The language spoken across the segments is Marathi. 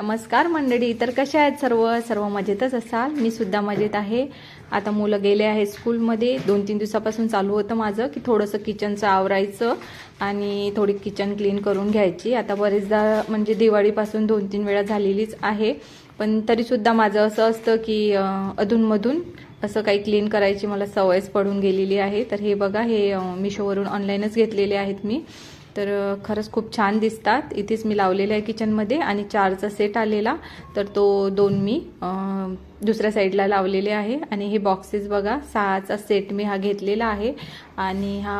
नमस्कार मंडळी तर कशा आहेत सर्व? सर्व मजेतच असाल? मी सुद्धा मजेत आहे. आता मुलं गेले आहे स्कूलमध्ये. दोन तीन दिवसापासून चालू होतं माझं की थोडंसं किचनचं आवरायचं आणि थोडी किचन क्लीन करून घ्यायची. आता बरेचदा म्हणजे दिवाळीपासून दोन तीन वेळा झालेलीच आहे. पण तरीसुद्धा माझं असं असतं की अधूनमधून असं काही क्लीन करायची मला सवयच पडून गेलेली आहे. तर हे बघा हे मिशोवरून ऑनलाईनच घेतलेले आहेत मी. तर खरंच खूप छान दिसतात. इथेच मी लावलेले आहे किचनमध्ये आणि चारचा सेट आलेला. तर तो दोन मी दुसऱ्या साईडला लावलेले आहे. आणि हे बॉक्सेस बघा सहाचा सेट मी हा घेतलेला आहे. आणि हा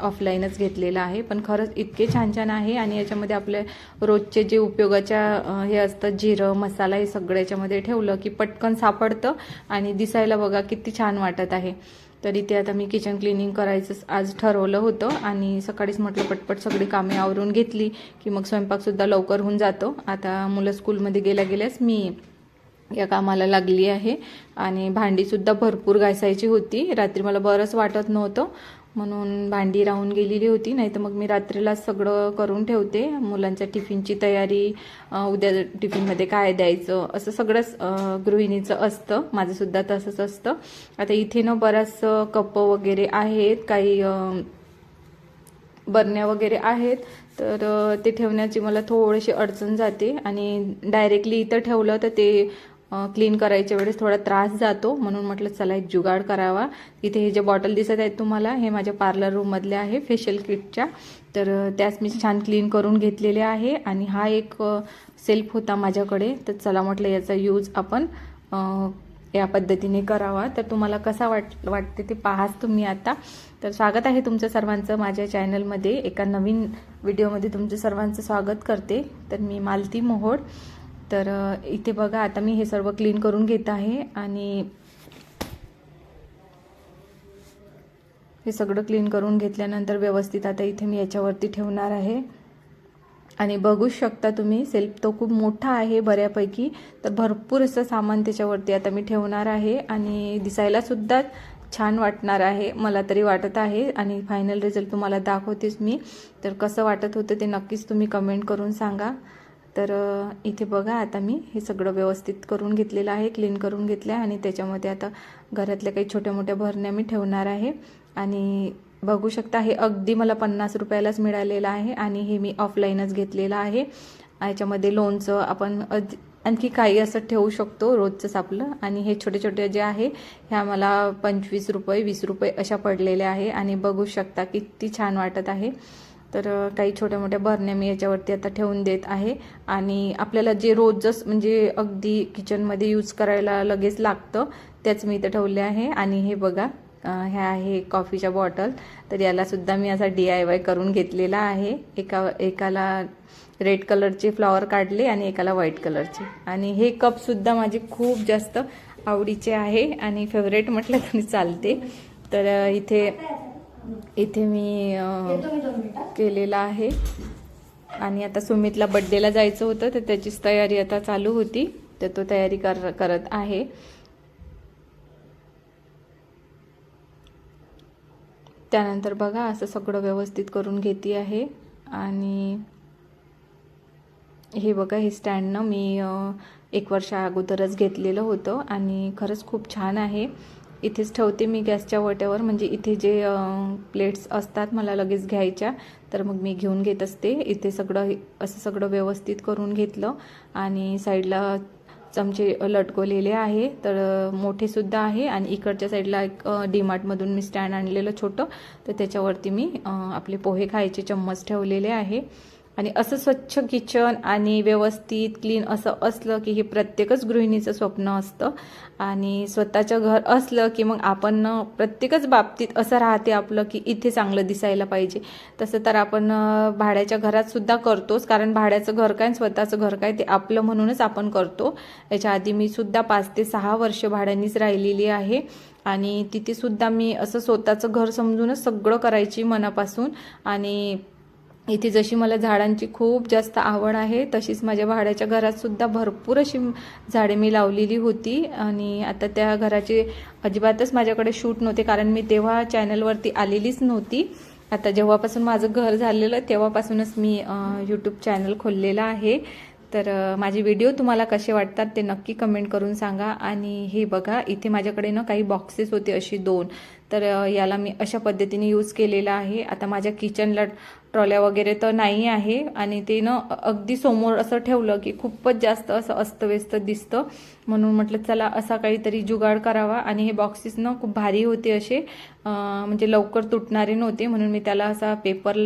ऑफलाईनच घेतलेला आहे. पण खरंच इतके छान छान आहे. आणि याच्यामध्ये आपल्या रोजचे जे उपयोगाच्या हे असतं जिरं मसाला हे सगळं याच्यामध्ये ठेवलं की पटकन सापडतं. आणि दिसायला बघा किती छान वाटत आहे. तर इथे आता मी किचन क्लिनिंग करायचं आज ठरवलं होतं आणि सकाळीच म्हटलं पटपट सगळी कामे आवरून घेतली की मग स्वयंपाकसुद्धा लवकर होऊन जातो. आता मुलं स्कूलमध्ये गेल्या गेल्यास मी या कामाला लागली आहे आणि भांडीसुद्धा भरपूर घासायची होती. रात्री मला बरंच वाटत नव्हतं. म्हणून भांडी राहून गेलेली होती नाही तर मग मी रात्रीला सगळं करून ठेवते. मुलांच्या टिफिनची तयारी उद्या टिफिनमध्ये काय द्यायचं असं सगळंच गृहिणीचं असतं. माझंसुद्धा तसंच असतं. आता इथे ना बराच कप वगैरे आहेत काही बरण्या वगैरे आहेत. तर ते ठेवण्याची मला थोडीशी अडचण जाते. आणि डायरेक्टली इथं ठेवलं तर ते क्लीन करायच्या वेळेस थोडा त्रास जातो. म्हणून म्हटलं चला एक जुगाड करावा. इथे हे जे बॉटल दिसत आहेत तुम्हाला हे माझ्या पार्लर रूममधले आहे फेशियल किटच्या तर त्यास मी छान क्लीन करून घेतलेले आहे. आणि हा एक सेल्फ होता माझ्याकडे. तर चला म्हटलं याचा यूज आपण या पद्धतीने करावा. तर तुम्हाला कसा वाट वाटते ते पाहाच तुम्ही आता. तर स्वागत आहे तुमचं सर्वांचं माझ्या चॅनलमध्ये एका नवीन व्हिडिओमध्ये तुमचं सर्वांचं स्वागत करते. तर मी मालती मोहोड तर इथे बघा आता मी हे सर्व क्लीन करून घेत आहे आणि हे सगळं क्लीन करून घेतल्यानंतर व्यवस्थित आता इथे मी याच्यावरती ठेवणार आहे. आणि बघू शकता तुम्ही सेल्फ तो खूप मोठा आहे बऱ्यापैकी. तर भरपूर असं सामान त्याच्यावरती आता मी ठेवणार आहे आणि दिसायला सुद्धा छान वाटणार आहे मला तरी वाटत आहे. आणि फायनल रिझल्ट तुम्हाला दाखवतेच मी. तर कसं वाटत होतं ते नक्कीच तुम्ही कमेंट करून सांगा. तर इथे बघा आता मी. हे सगळं व्यवस्थित करून घेतलेलं आहे क्लीन करून घेतलं आहे आणि त्याच्यामध्ये आता घरातल्या काही छोट्या मोठ्या भरण्या मी ठेवणार आहे. आणि बघू शकता हे अगदी मला पन्नास रुपयालाच मिळालेलं आहे आणि हे मी ऑफलाईनच घेतलेलं आहे. याच्यामध्ये लोणचं आपण अज- आणखी काही असं ठेवू शकतो रोजचंच आपलं. आणि हे छोटे छोटे जे आहे ह्या मला पंचवीस रुपये वीस रुपये अशा पडलेल्या आहे. आणि बघू शकता किती छान वाटत आहे. तर काही छोट्या मोठ्या भरण्या मी याच्यावरती आता ठेवून देत आहे. आणि आपल्याला जे रोजच म्हणजे अगदी किचनमध्ये यूज करायला लगेच लागतं त्याच मी इथं ठेवले आहे. आणि हे बघा ह्या आहे कॉफीच्या बॉटल. तर यालासुद्धा मी असा डी आय वाय करून घेतलेला आहे. एका एकाला रेड कलरचे फ्लॉवर काढले आणि एकाला व्हाईट कलरचे. आणि हे कपसुद्धा माझे खूप जास्त आवडीचे आहे आणि फेवरेट म्हटलं तरी चालते. तर इथे इथे मी केलेला आहे. आणि आता सुमितला बड्डेला जायचं होतं तर त्याचीच तयारी आता चालू होती. तर तो तयारी कर करत आहे. त्यानंतर बघा असं सगळं व्यवस्थित करून घेते आहे. आणि हे बघा हे स्टँडनं मी एक वर्षा अगोदरच घेतलेलं होतं. आणि खरंच खूप छान आहे. इथेच ठेवते मी गॅसच्या वट्यावर म्हणजे इथे जे प्लेट्स असतात मला लगेच घ्यायच्या. तर मग मी घेऊन घेत असते. इथे सगळं असं सगळं व्यवस्थित करून घेतलं. आणि साईडला चमचे लटकवलेले आहे. तर मोठेसुद्धा आहे. आणि इकडच्या साईडला एक डीमार्टमधून मी स्टँड आणलेलं छोटं. तर त्याच्यावरती मी आपले पोहे खायचे चम्मच ठेवलेले आहे. आणि असं स्वच्छ किचन आणि व्यवस्थित क्लीन असं असलं की हे प्रत्येकच गृहिणीचं स्वप्न असतं. आणि स्वतःचं घर असलं की मग आपण प्रत्येकच बाबतीत असं राहते आपलं की इथे चांगलं दिसायला पाहिजे. तसं तर आपण भाड्याच्या घरात सुद्धा करतोच कारण भाड्याचं घर काय आणि स्वतःचं घर काय ते आपलं म्हणूनच आपण करतो. याच्या आधी मी सुद्धा पाच ते सहा वर्ष भाड्यानीच राहिलेली आहे. आणि तिथे सुद्धा मी असं स्वतःचं घर समजूनच सगळं करायची मनापासून. आणि इथे जशी मला झाडांची खूप जास्त आवड आहे तशीच माझ्या भाड्याच्या घरातसुद्धा भरपूर अशी झाडे मी लावलेली होती. आणि आता त्या घराचे अजिबातच माझ्याकडे शूट नव्हते कारण मी तेव्हा चॅनलवरती आलेलीच नव्हती. आता जेव्हापासून माझं घर झालेलं तेव्हापासूनच मी यूट्यूब चॅनल खोललेलं आहे. तर माझे व्हिडिओ तुम्हाला कसे वाटतात ते नक्की कमेंट करून सांगा. आणि हे बघा इथे माझ्याकडे ना काही बॉक्सेस होते अशी दोन. तर याला मी अशा पद्धतीने यूज केलेला आहे. आता माझ्या किचनला ट्रॉल्या वगैरे तर नाही आहे. आणि ते ना अगदी समोर असं ठेवलं की खूपच जास्त असं अस्तव्यस्त दिसतं. म्हणून म्हटलं चला असा काहीतरी जुगाड करावा. आणि हे बॉक्सेस ना खूप भारी होते असे. म्हणजे लवकर तुटणारे नव्हते. म्हणून मी त्याला असा पेपर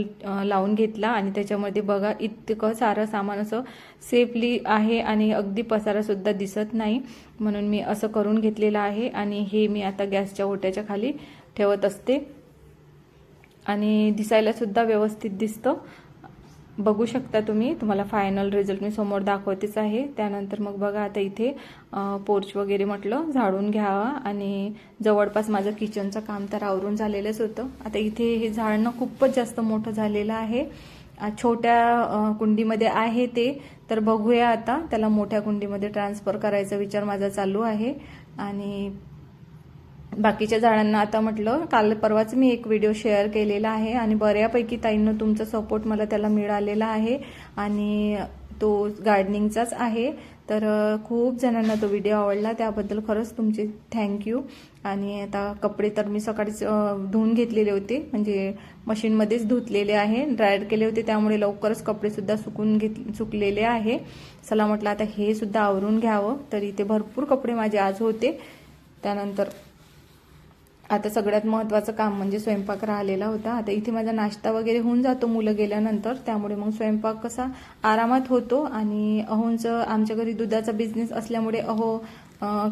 लावून घेतला. आणि त्याच्यामध्ये बघा इतकं सारं सामान असं सेफली आहे आणि अगदी पसारासुद्धा दिसत नाही. म्हणून मी असं करून घेतलेलं आहे. आणि हे मी आता गॅसच्या ओट्याच्या खाली ठेवत असते. आणि दिसायलासुद्धा व्यवस्थित दिसतं. बघू शकता तुम्ही तुम्हाला फायनल रिझल्ट मी समोर दाखवतेच आहे. त्यानंतर मग बघा आता इथे पोर्च वगैरे म्हटलं झाडून घ्यावा. आणि जवळपास माझं किचनचं काम तर आवरून झालेलंच होतं. आता इथे हे झाडणं खूपच जास्त मोठं झालेलं आहे. छोट्या कुंडीमध्ये आहे ते. तर बघूया आता त्याला मोठ्या कुंडीमध्ये ट्रान्सफर करायचा विचार माझा चालू आहे. आणि बाकीच्या झाडांना आता म्हटलं काल परवाच मी एक व्हिडिओ शेअर केलेला आहे आणि बऱ्यापैकी ताईंनं तुमचा सपोर्ट मला त्याला मिळालेला आहे आणि तो गार्डनिंगचाच आहे. तर खूप जणांना तो व्हिडिओ आवडला त्याबद्दल खरंच तुमचे थँक्यू आणि आता कपडे तर मी सकाळीच धुवून घेतलेले होते म्हणजे मशीनमध्येच धुतलेले आहे ड्रायर केले होते त्यामुळे लवकरच कपडेसुद्धा सुकून घेत सुकलेले आहे. चला म्हटलं आता हे सुद्धा आवरून घ्यावं तर इथे भरपूर कपडे माझे आज होते. त्यानंतर आता सगळ्यात महत्त्वाचं काम म्हणजे स्वयंपाक राहिलेला होता. आता इथे माझा नाश्ता वगैरे होऊन जातो मुलं गेल्यानंतर. त्यामुळे मग स्वयंपाक कसा आरामात होतो आणि अहोंचं आमच्या घरी दुधाचा बिझनेस असल्यामुळे अहो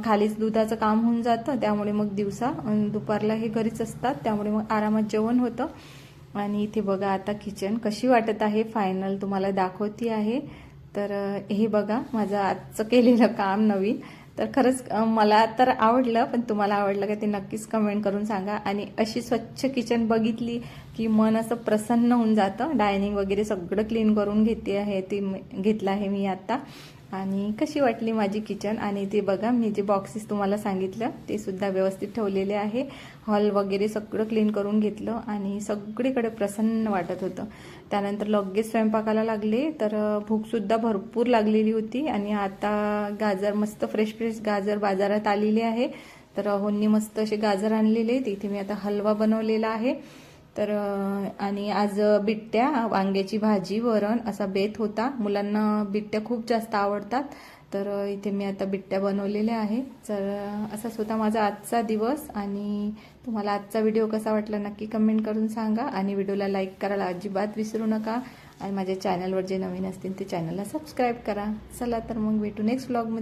खालीच दुधाचं काम होऊन जातं. त्यामुळे मग दिवसा दुपारला हे घरीच असतात. त्यामुळे मग आरामात जेवण होतं. आणि इथे बघा आता किचन कशी वाटत आहे. फायनल तुम्हाला दाखवती आहे. तर हे बघा माझं आजचं केलेलं काम नवीन. तर खरंच मला तर आवडलं पण तुम्हाला आवडलं का ते नक्कीच कमेंट करून सांगा. आणि अशी स्वच्छ किचन बघितली की मन असं प्रसन्न होऊन जातं. डायनिंग वगैरे सगळं क्लीन करून घेते आहे ती घेतलं आहे मी आता. आणि कशी वाटली माझी किचन? आणि ते बघा मी जे बॉक्सेस तुम्हाला सांगितलं ते सुद्धा व्यवस्थित ठेवलेले आहे. हॉल वगैरे सगळं क्लीन करून घेतलं आणि सगळीकडे प्रसन्न वाटत होतं. त्यानंतर लगेच स्वयंपाकाला लागले तर भूकसुद्धा भरपूर लागलेली होती. आणि आता गाजर मस्त फ्रेश फ्रेश गाजर बाजारात आलेली आहे. तर होनी मस्त असे गाजर आणलेले तिथे मी आता हलवा बनवलेला आहे. तर आणि आज बिट्ट्या वांग्याची भाजी वरण असा बेत होता. मुलांना बिट्ट्या खूप जास्त आवडतात. तर इथे मी आता बिट्ट्या बनवलेल्या आहे. तर असाच होता माझा आजचा दिवस आणि तुम्हाला आजचा व्हिडिओ कसा वाटला नक्की कमेंट करून सांगा आणि व्हिडिओला लाईक करायला अजिबात विसरू नका. आणि माझ्या चॅनलवर जे नवीन असतील ते चॅनलला सबस्क्राईब करा. चला तर मग भेटू नेक्स्ट ब्लॉगमध्ये